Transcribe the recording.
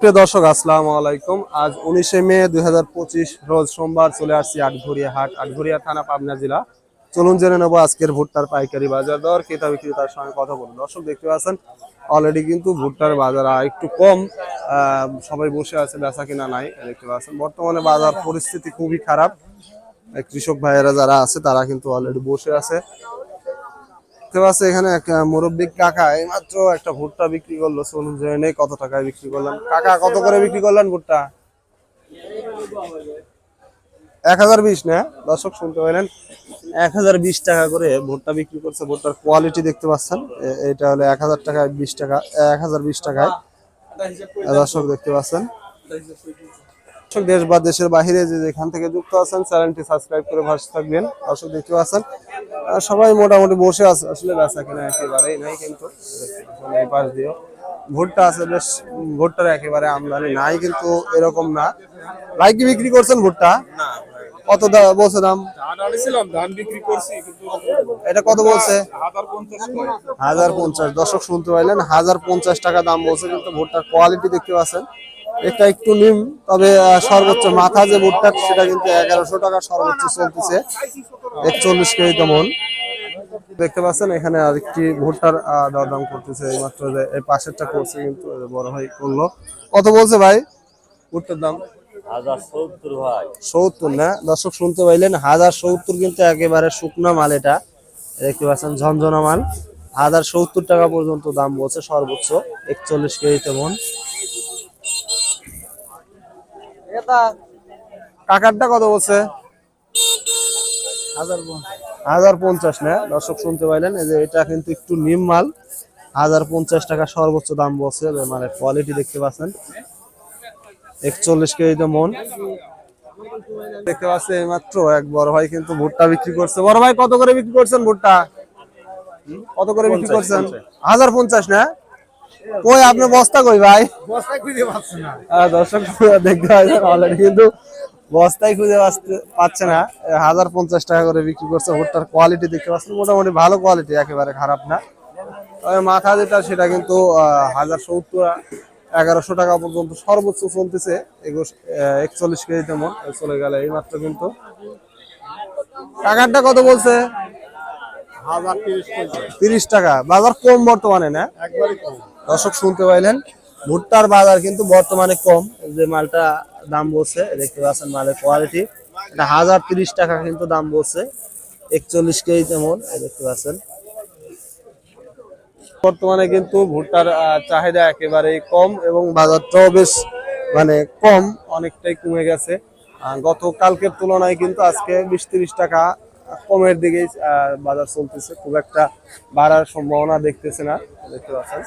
প্রিয় দর্শক, আসসালামু আলাইকুম। আজ উনিশে মে দুই হাজার পঁচিশ, রোজ সোমবার চলে আসছি আটঘরিয়া হাট, আটঘরিয়া থানা, পাবনা জেলা। চলুন জেনে নেব আজকের ভুট্টার পাইকারি বাজার দর, ক্রেতা বিক্রেতার সঙ্গে কথা বলুন দর্শক, দেখতে পাচ্ছেন অলরেডি কিন্তু ভুট্টার বাজার একটু কম সবাই বসে আছে, বেচা কিনা নাই, দেখতে পাচ্ছেন। বর্তমানে বাজার পরিস্থিতি খুবই খারাপ। কৃষক ভাইয়েরা যারা আছে, তারা কিন্তু অলরেডি বসে আছে। দেখতে পাচ্ছি এখানে এক মুরব্বী কাকা এইমাত্র একটা ভুট্টা বিক্রি করল। চলুন জেনে নেই কত টাকায় বিক্রি করলেন। কাকা, কত করে বিক্রি করলেন ভুট্টা? এক হাজার বিশ, না? দর্শক, শুনতে পেলেন? এক হাজার বিশ টাকা করে ভুট্টা বিক্রি করছে। ভুট্টার কোয়ালিটি দেখতে পাচ্ছেন। এটা হলো এক হাজার টাকায় বিশ টাকা এক হাজার বিশ টাকায়। দর্শক, দেখতে পাচ্ছেন? দর্শক দেশ বা দেশের বাইরে যে যেখান থেকে যুক্ত আছেন চ্যানেলটি সাবস্ক্রাইব করে ভাষা থাকবেন। দর্শক দেখতে পাচ্ছেন আহ, সবাই মোটামুটি বসে আছে আসলে বেচা কিনা একেবারেই নাই কিন্তু এই পাশ দিয়েও। ভুট্টা আছে বেশ ভুট্টার একেবারে আমদানি নাই কিন্তু এরকম না। লাইকি বিক্রি করছেন ভুট্টা? কত বলছে দাম? এটা কত বলছে? হাজার পঞ্চাশ হাজার পঞ্চাশ। দর্শক শুনতে পাইলেন হাজার পঞ্চাশ টাকা দাম বলছে কিন্তু ভুট্টার কোয়ালিটি দেখতে পাচ্ছেন এটা একটু নিম তবে সর্বোচ্চ মাথা যে ভুট্টা সেটা কিন্তু এগারোশো টাকা সর্বোচ্চ চলতেছে। একচল্লিশ কেজি তেমন দেখতে পাচ্ছেন এখানে আরেকটি ভুট্টার দরদাম করতেছে এই মাত্র যে এই পাশেরটা করছে কিন্তু বড় ভাই করল। কত বলছে ভাই? ভুট্টার দাম? সত্তর না? দর্শক শুনতে পাইলেন হাজার সত্তর কিন্তু একেবারে শুকনো মাল এটা। দেখতে পাচ্ছেন ঝনঝনা মাল। হাজার সত্তর টাকা পর্যন্ত দাম বলছে সর্বোচ্চ একচল্লিশ কেজি তেমন কাকারটা কত বলছে? হাজার পঞ্চাশ। না? দর্শক শুনতে পাইলেন যে এটা কিন্তু একটু নিম মাল। হাজার পঞ্চাশ টাকা সর্বোচ্চ দাম বলছে মানে কোয়ালিটি দেখতে পাচ্ছেন। একচল্লিশ কেজি তো মন। দেখতে পাচ্ছি মাত্র এক বড় ভাই কিন্তু ভুট্টা বিক্রি করছে। বড় ভাই কত করে বিক্রি করছেন ভুট্টা? কত করে বিক্রি করছেন? হাজার পঞ্চাশ না? কই আপনি বস্তা কই ভাই? বস্তায় খুঁজে পাচ্ছি না। দর্শক দেখতে পাচ্ছেন অলরেডি কিন্তু বস্তায় খুঁজে পাচ্ছে- না। হাজার পঞ্চাশ টাকা করে বিক্রি করছে ভুট্টার কোয়ালিটি দেখতে পাচ্ছেন। মোটামুটি ভালো কোয়ালিটি একেবারে খারাপ না। তবে মাথা যেটা সেটা কিন্তু হাজার সত্তর এগারোশো টাকা পর্যন্ত সর্বোচ্চ চলতেছে। একচল্লিশ কেজি তেমন চলে গেলে এই মাত্র কিন্তু। টাকারটা কত বলছে? তিরিশ তিরিশ টাকা। বাজার কম বর্তমানে না? একবারই কম। দর্শক শুনতে পাইলেন, ভুট্টার বাজার কিন্তু বর্তমানে কম। যে মালটা দাম বলছে, দেখতে পাচ্ছেন মালের কোয়ালিটি এটা হাজার তিরিশ টাকা কিন্তু দাম বলছে, একচল্লিশ কেজি তেমন দেখতে পাচ্ছেন। বর্তমানে কিন্তু ভুট্টার চাহিদা একেবারেই কম এবং বাজারটাও বেশ মানে কম, অনেকটাই কমে গেছে। গত কালকের তুলনায় কিন্তু আজকে বিশ তিরিশ টাকা কমের দিকেই বাজার চলতেছে। খুব একটা বাড়ার সম্ভাবনা দেখতেছে না, দেখতে পাচ্ছেন।